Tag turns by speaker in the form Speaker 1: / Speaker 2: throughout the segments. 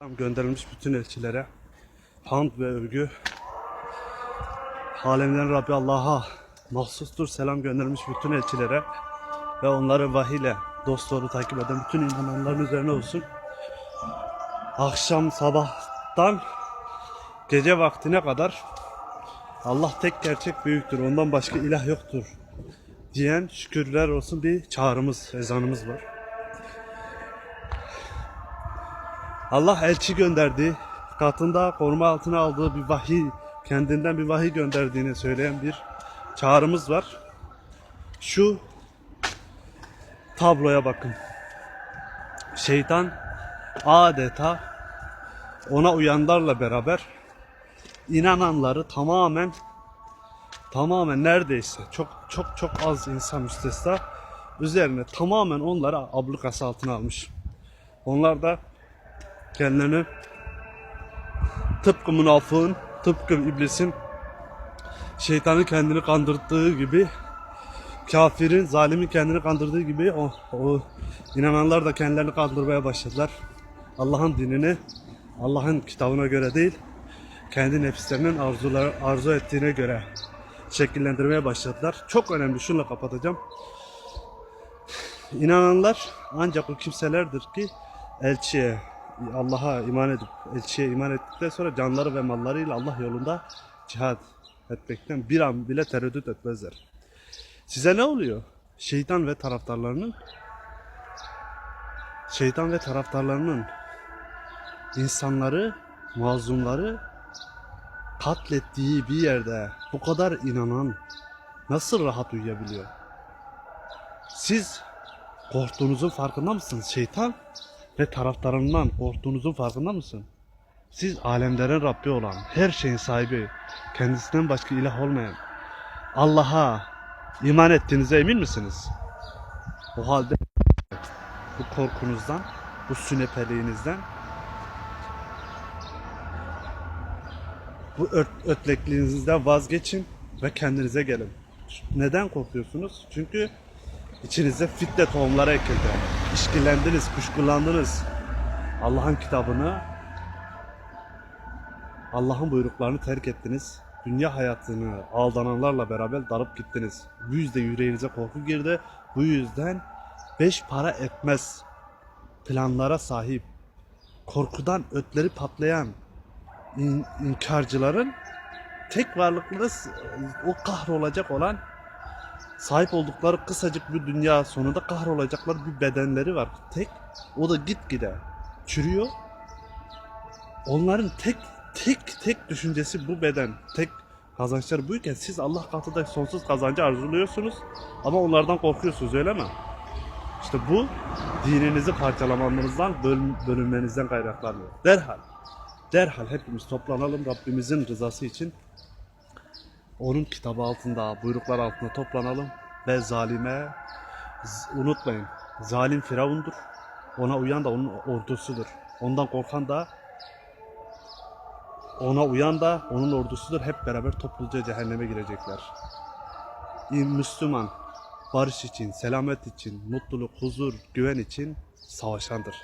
Speaker 1: Gönderilmiş bütün elçilere hamd ve övgü alemlerin Rabbi Allah'a mahsustur. Selam gönderilmiş bütün elçilere ve onları vahiyle dostları takip eden bütün inananların üzerine olsun. Akşam sabahtan gece vaktine kadar Allah tek gerçek büyüktür. Ondan başka ilah yoktur diyen şükürler olsun bir çağrımız, ezanımız var. Allah elçi gönderdi. Katında koruma altına aldığı bir vahiy, kendinden bir vahiy gönderdiğini söyleyen bir çağrımız var. Şu tabloya bakın. Şeytan adeta ona uyanlarla beraber inananları tamamen tamamen neredeyse çok çok çok az insan müstesna üzerine tamamen onları ablukası altına almış. Onlar da kendilerini tıpkı münafığın, tıpkı iblisin şeytanı kendini kandırdığı gibi kafirin, zalimin kendini kandırdığı gibi o, o inananlar da kendilerini kandırmaya başladılar. Allah'ın dinini Allah'ın kitabına göre değil, kendi nefislerinin arzular, arzu ettiğine göre şekillendirmeye başladılar. Çok önemli, şunla kapatacağım. İnananlar ancak o kimselerdir ki elçiye, Allah'a iman edip elçiye iman ettikten sonra canları ve mallarıyla Allah yolunda cihad etmekten bir an bile tereddüt etmezler. Size ne oluyor? Şeytan ve taraftarlarının şeytan ve taraftarlarının insanları, mazlumları katlettiği bir yerde bu kadar inanan nasıl rahat uyuyabiliyor? Siz korktuğunuzun farkında mısınız? Şeytan ve taraftarından korktuğunuzun farkında mısın? Siz alemlerin Rabbi olan, her şeyin sahibi, kendisinden başka ilah olmayan Allah'a iman ettiğinize emin misiniz? O halde bu korkunuzdan, bu sünepeliğinizden, bu ötlekliğinizden vazgeçin ve kendinize gelin. Neden korkuyorsunuz? Çünkü içinizde fitne tohumları ekildi. İşkillendiniz, kuşkulandınız. Allah'ın kitabını, Allah'ın buyruklarını terk ettiniz. Dünya hayatını aldananlarla beraber dalıp gittiniz. Bu yüzden yüreğinize korku girdi. Bu yüzden beş para etmez planlara sahip, korkudan ötleri patlayan in- inkarcıların tek varlıkları o kahrolacak olan sahip oldukları kısacık bir dünya sonunda kahrolacakları bir bedenleri var. Tek o da gitgide çürüyor. Onların tek tek tek düşüncesi bu beden. Tek kazançları buyken siz Allah katında sonsuz kazancı arzuluyorsunuz ama onlardan korkuyorsunuz öyle mi? İşte bu dininizi parçalamanızdan, böl- bölünmenizden kaynaklanıyor. Derhal, derhal hepimiz toplanalım Rabbimizin rızası için. Onun kitabı altında, buyruklar altında toplanalım ve zalime unutmayın. Zalim Firavundur. Ona uyan da onun ordusudur. Ondan korkan da ona uyan da onun ordusudur. Hep beraber topluca cehenneme girecekler. Müslüman barış için, selamet için, mutluluk, huzur, güven için savaşandır.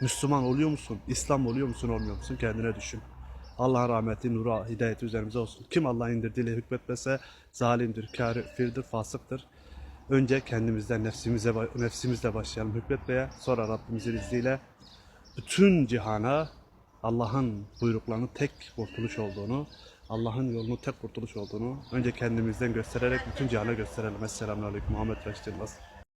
Speaker 1: Müslüman oluyor musun? İslam oluyor musun, olmuyor musun? Kendine düşün. Allah'ın rahmeti, nuru, hidayeti üzerimize olsun. Kim Allah'ın indirdiğiyle hükmetmese zalimdir, kafirdir, fasıktır. Önce kendimizden, nefsimize, nefsimizle başlayalım hükmetmeye. Sonra Rabbimizin izniyle bütün cihana Allah'ın buyruklarının tek kurtuluş olduğunu, Allah'ın yolunun tek kurtuluş olduğunu önce kendimizden göstererek bütün cihana gösterelim. Esselamu Aleyküm Muhammed Reşit Yılmaz.